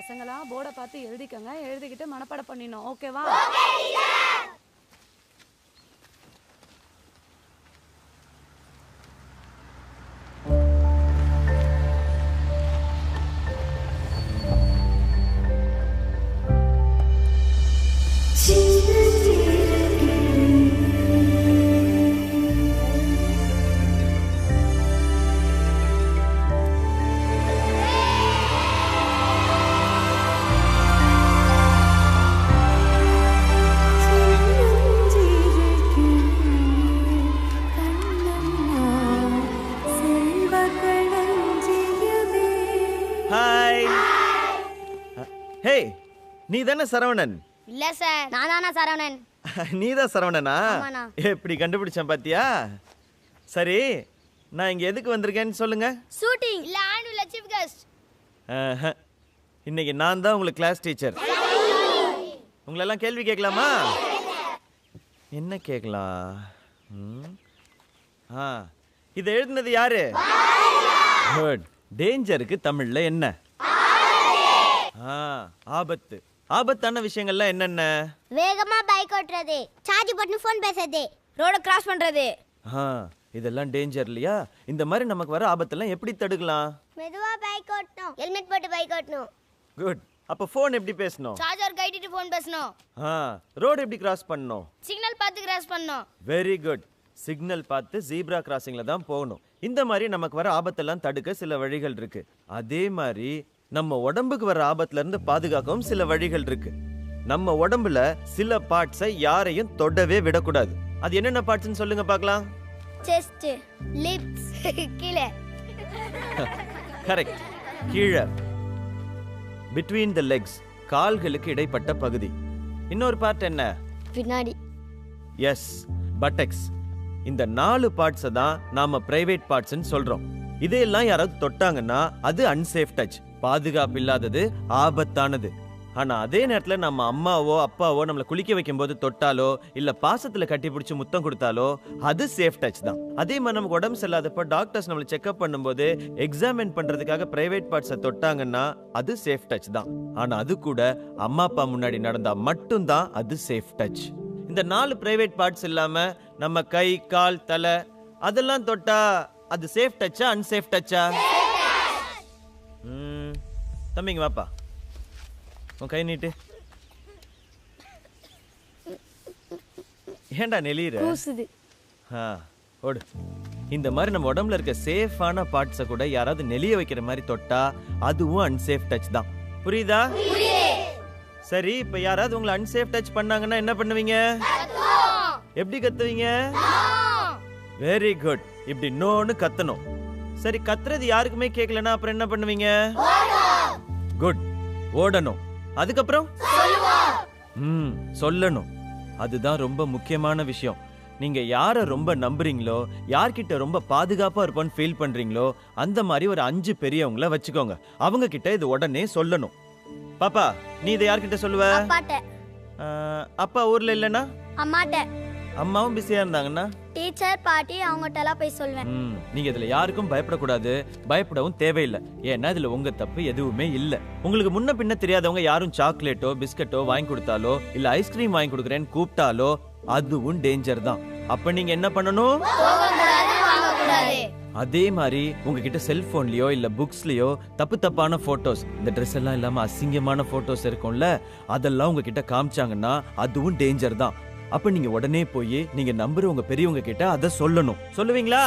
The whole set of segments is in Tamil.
பசங்களா? போர்டை பார்த்து எழுதிக்கங்க. எழுதிக்கிட்டு மனப்பாடம் பண்ணிடணும். ஓகேவா? ஹே நீ தானே சரவணன்? இல்ல சார் நான் தானா சரவணன்? நீ தான் சரவணனா? ஆமாண்ணா. எப்படி கண்டுபிடிச்சேன் பாத்தியா? சரி நான் இங்க எதுக்கு வந்திருக்கேன்னு சொல்லுங்க. ஷூட்டிங் இல்ல ஆனுவல் சீஃப் கெஸ்ட் ஆஹா. இன்னைக்கு நான் தான் உங்களுக்கு கிளாஸ் டீச்சர் உங்களெல்லாம் கேள்வி கேட்கலாமா? என்ன கேட்கலாம்? ம்? ஆ இதை எழுதுனது யாரு? குட் டேஞ்சருக்கு தமிழ்ல என்ன? ஆபத்து. ஆபத்தான விஷயங்கள்லாம் என்னென்ன? வேகமா பைக் ஓட்டுறது சார்ஜ் போட்டு ஃபோன் பேசுறது ரோட கிராஸ் பண்றது. ஆ இதெல்லாம் டேஞ்சர் இல்லையா? இந்த மாதிரி நமக்கு வர ஆபத்தெல்லாம் எப்படி தடுக்கலாம்? மெதுவா பைக் ஓட்டணும். ஹெல்மெட் போட்டு பைக் ஓட்டணும். குட் அப்போ ஃபோன் எப்படி பேசணும்? சார்ஜர் கைட்டிட்டு ஃபோன் பேசணும். ஆ ரோடு எப்படி கிராஸ் பண்ணணும்? சிக்னல் பார்த்து கிராஸ் பண்ணணும். வெரி குட் சிக்னல் பார்த்து ஜீப்ரா கிராசிங்ல தான் போகணும். இந்த மாதிரி நமக்கு வர ஆபத்தெல்லாம் தடுக்க சில வழிகள் இருக்கு. அதே மாதிரி நம்ம உடம்புக்கு வர ஆபத்துல இருந்து பாதுகாக்கவும் சில வழிகள் இருக்கு. நம்ம உடம்புல சில பார்ட்ஸை யாரையும் தொடவே விடக்கூடாது. அது என்னென்ன பார்ட்ஸ்னு சொல்லுங்க பார்க்கலாம். செஸ்ட் லிப்ஸ் கீழே. கரெக்ட் கீழே. பிட்வீன் த லெக்ஸ் கால்களுக்கு இடைப்பட்ட பகுதி. இன்னொரு பார்ட் என்ன? பின்னாடி. எஸ் பட்டெக்ஸ் இந்த நாலு பார்ட்ஸை தான் நாம பிரைவேட் பார்ட்ஸ்னு சொல்றோம். இதையெல்லாம் யாராவது தொட்டாங்கன்னா அது அன்சேஃப் டச் பாதுகாப்பு இல்லாதது ஆபத்தானது. ஆனால் அதே நேரத்தில் நம்ம அம்மாவோ அப்பாவோ நம்மளை குளிக்க வைக்கும்போது தொட்டாலோ இல்லை பாசத்தில் கட்டி பிடிச்சி முத்தம் கொடுத்தாலோ அது சேஃப் டச் தான். அதே மாதிரி நமக்கு உடம்பு சரியில்லாதப்போ டாக்டர்ஸ் நம்மளை செக்அப் பண்ணும்போது எக்ஸாமின் பண்ணுறதுக்காக ப்ரைவேட் பார்ட்ஸை தொட்டாங்கன்னா அது சேஃப் டச் தான். ஆனால் அது கூட அம்மா அப்பா முன்னாடி நடந்தால் மட்டும்தான் அது சேஃப் டச் இந்த நாலு ப்ரைவேட் பார்ட்ஸ் இல்லாமல் நம்ம கை கால் தலை அதெல்லாம் தொட்டா அது சேஃப் டச்சா அன்சேஃப் டச்சா தம்பிங்க வாப்பா. உன் கை நீட்டு. ஏன்டா நெளியிற? கூசுது. ஆ ஓடு. இந்த மாதிரி நம்ம உடம்புல இருக்க சேஃபான பார்ட்ஸை கூட யாராவது நெளிய வைக்கிற மாதிரி தொட்டா அதுவும் அன்சேஃப் டச் தான். புரியுதா? சரி இப்ப யாராவது உங்களை அன்சேஃப் டச் பண்ணாங்கன்னா என்ன பண்ணுவீங்க? எப்படி கத்துவீங்க? வெரி குட் இப்படி நோன்னு கத்தணும். சரி கத்துறது யாருக்குமே கேட்கலன்னா அப்புறம் என்ன பண்ணுவீங்க? குட் ஓடணும். அதுக்கப்புறம்? ம் சொல்லணும். அதுதான் ரொம்ப முக்கியமான விஷயம். நீங்க யார ரொம்ப நம்புறீங்களோ யார்கிட்ட ரொம்ப பாதுகாப்பா இருப்போன்னு ஃபீல் பண்றீங்களோ அந்த மாதிரி ஒரு அஞ்சு பெரியவங்கள வச்சுக்கோங்க. அவங்க கிட்ட இது உடனே சொல்லணும். பாப்பா நீ இதை யார்கிட்ட சொல்லுவ? அப்பா ஊர்ல இல்லைன்னா? அம்மாட்ட. அம்மாவும் பிஸியா இருந்தாங்கன்னா? டீச்சர் பாட்டி அவங்ககிட்ட எல்லாம் போய் சொல்வேன். ம், நீங்க இதுல யாருக்கும் பயப்படக்கூடாது. பயப்படவும் தேவையில்லை. ஏன்னா இதுல உங்க தப்பு எதுவுமே இல்ல. உங்களுக்கு முன்ன பின்ன தெரியாதவங்க யாரும் சாக்லேட்டோ பிஸ்கட்டோ வாங்கி கொடுத்தாலோ இல்ல ஐஸ்கிரீம் வாங்கி கொடுக்குறேன்னு கூப்பிட்டாலோ அதுவும் டேஞ்சர் தான். அப்ப நீங்க என்ன பண்ணணும்? அதே மாதிரி உங்ககிட்ட செல்போன்லயோ இல்ல புக்ஸ்லயோ தப்பு தப்பான போட்டோஸ் இந்த ட்ரெஸ் எல்லாம் இல்லாம அசிங்கமான போட்டோஸ் இருக்கும்ல அதெல்லாம் உங்ககிட்ட காமிச்சாங்கன்னா அதுவும் டேஞ்சர் தான். அப்ப நீங்க உடனே போய் நீங்க நம்புற உங்க பெரியவங்க கிட்ட அதை சொல்லணும். சொல்லுவீங்களா?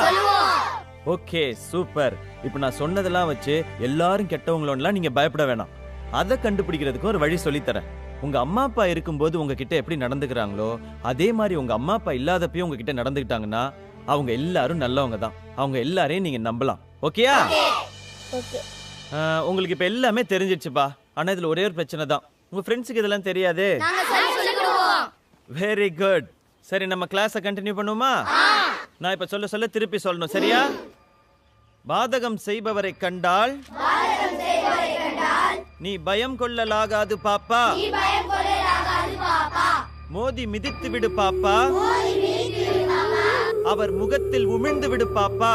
Okay super. இப்போ நான் சொன்னதெல்லாம் வச்சு எல்லாரும் கெட்டவங்களோலாம் நீங்க பயப்பட வேணாம். அதை கண்டுபிடிக்கிறதுக்கு ஒரு வழி சொல்லித்தரேன். உங்க அம்மா அப்பா இருக்கும்போது உங்ககிட்ட எப்படி நடந்துக்கிறாங்களோ அதே மாதிரி உங்க அம்மா அப்பா இல்லாதப்பயும் உங்ககிட்ட நடந்துக்கிட்டாங்கன்னா அவங்க எல்லாரும் நல்லவங்க தான். அவங்க எல்லாரையும் நீங்க நம்பலாம். ஓகேயா? உங்களுக்கு இப்ப எல்லாமே தெரிஞ்சிடுச்சுப்பா ஆனா இதுல ஒரே ஒரு பிரச்சனை தான். உங்க ஃப்ரெண்ட்ஸுக்கு இதெல்லாம் தெரியாதே? வெரி குட் சரி நம்ம கிளாஸை கண்டினியூ பண்ணுவோமா? நான் இப்ப சொல்ல சொல்ல திருப்பி சொல்லணும் சரியா? பாதகம் செய்பவரை கண்டால் நீ பயம் கொள்ளலாகாது பாப்பா. மோதி மிதித்து விடு பாப்பா. அவர் முகத்தில் உமிழ்ந்து விடு பாப்பா.